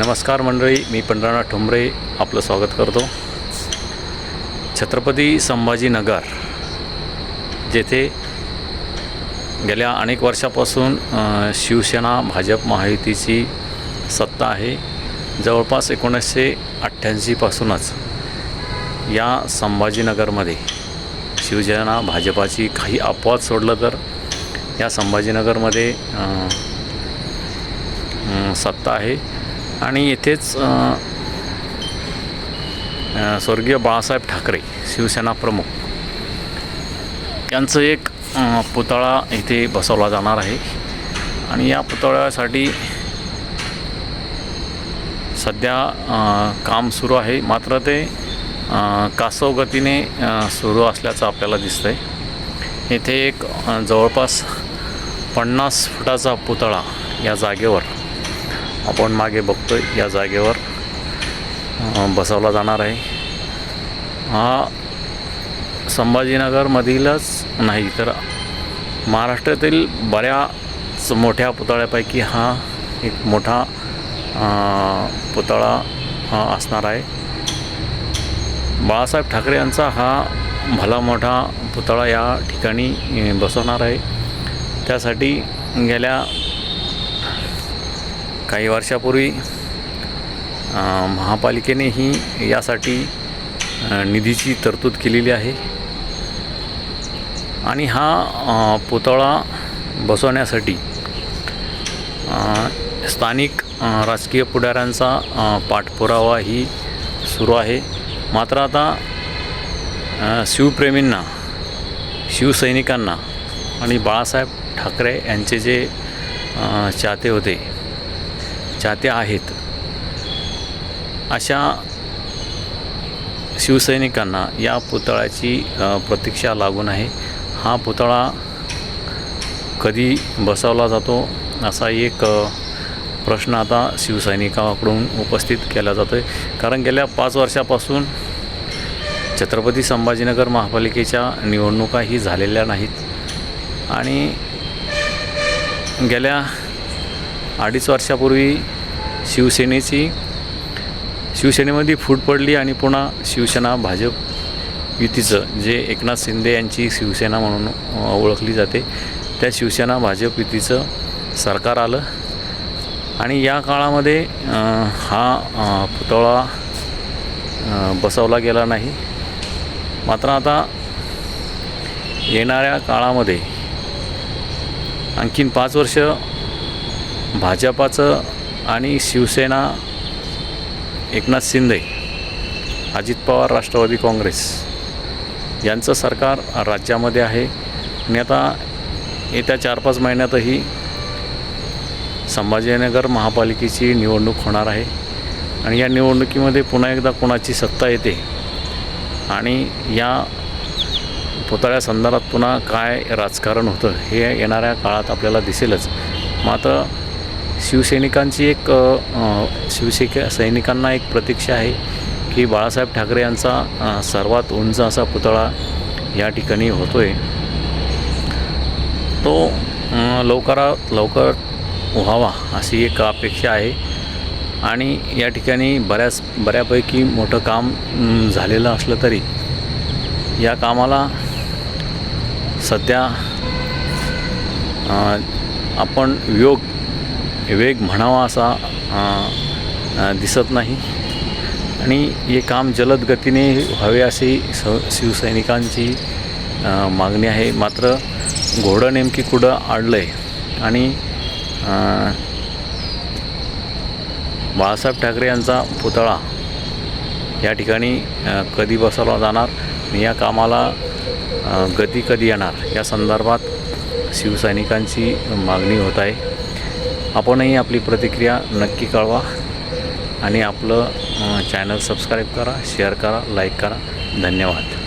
नमस्कार मंडळी मी पंढरनाथ ठोंबरे आपलं स्वागत करतो. छत्रपती संभाजीनगर जेथे गेल्या अनेक वर्षापासून शिवसेना भाजप महायुतीची सत्ता आहे. जवळपास एकोणीसशे अठ्ठ्याऐंशीपासूनच या संभाजीनगरमध्ये शिवसेना भाजपाची काही अपवाद सोडलं तर या संभाजीनगरमध्ये सत्ता आहे. आणि येथेच स्वर्गीय बाळासाहेब ठाकरे शिवसेना प्रमुख. यांचं एक पुतळा इथे बसवला जाणार आहे. आणि या पुतळ्यासाठी सध्या काम सुरू आहे. मात्र ते कासव गतीने सुरू असल्याचं आपल्याला दिसतं आहे येथे एक जवळपास पन्नास फुटाचा पुतळा या जागेवर आपण मागे बघतोय या जागेवर. बसवला जाणार आहे. हा संभाजीनगरमधीलच नाही तर महाराष्ट्रातील बऱ्याच मोठ्या पुतळ्यापैकी हा एक मोठा पुतळा असणार आहे. बाळासाहेब ठाकरे यांचा हा भला मोठा पुतळा या ठिकाणी बसवणार आहे. त्यासाठी गेल्या काही वर्षापूर्वी महापालिकेनेही यासाठी निधीची तरतूद केलेली आहे. आणि हा पुतळा बसवण्यासाठी स्थानिक राजकीय पुढाऱ्यांचा पाठपुरावाही सुरू आहे. मात्र आता शिवप्रेमींना शिवसैनिकांना आणि बाळासाहेब ठाकरे यांचे जे चाहते होते चाहत्या आहेत. अशा शिवसैनिकांना या पुतळ्याची प्रतीक्षा लागून आहे. हा पुतळा कधी बसवला जातो असा एक प्रश्न आता शिवसैनिकाकडून उपस्थित केला जातो आहे कारण गेल्या पाच वर्षापासून छत्रपती संभाजीनगर महापालिकेच्या निवडणुकाही झालेल्या नाहीत. आणि गेल्या अडीच वर्षापूर्वी शिवसेनेची शिवसेनेमध्ये फूट पडली आणि पुन्हा शिवसेना भाजप युतीचं जे एकनाथ शिंदे यांची शिवसेना म्हणून ओळखली जाते. त्या शिवसेना भाजप युतीचं सरकार आलं. आणि या काळामध्ये हा पुतळा बसवला गेला नाही. मात्र आता येणाऱ्या काळामध्ये आणखीन पाच वर्ष भाजपाचं आणि शिवसेना एकनाथ शिंदे अजित पवार राष्ट्रवादी काँग्रेस यांचं सरकार राज्यामध्ये आहे. आणि आता येत्या चार पाच महिन्यातही संभाजीनगर महापालिकेची निवडणूक होणार आहे आणि या निवडणुकीमध्ये पुन्हा एकदा कोणाची सत्ता येते आणि या पुतळ्यासंदर्भात पुन्हा काय राजकारण होतं हे येणाऱ्या काळात आपल्याला दिसेलच. मात्र शिवसैनिकांची एक शिवसेक सैनिकांना एक प्रतीक्षा आहे की बाळासाहेब ठाकरे यांचा सर्वात उंच असा पुतळा या ठिकाणी होतो आहे तो लवकरात लवकर व्हावा अशी एक अपेक्षा आहे. आणि या ठिकाणी बऱ्याच बऱ्यापैकी मोठं काम झालेलं असलं तरी या कामाला सध्या आपण योग वेग म्हणावा असा दिसत नाही. आणि हे काम जलद गतीने व्हावे अशी स शिवसैनिकांची मागणी आहे. मात्र घोडं नेमकी कुठं आडलं आहे आणि बाळासाहेब ठाकरे यांचा पुतळा या ठिकाणी कधी बसवला जाणार? आणि या कामाला गती कधी येणार? या संदर्भात शिवसैनिकांची मागणी होत आहे. आपणही आपली प्रतिक्रिया नक्की कळवा आणि आपलं चॅनल सबस्क्राईब करा शेअर करा लाईक करा. धन्यवाद.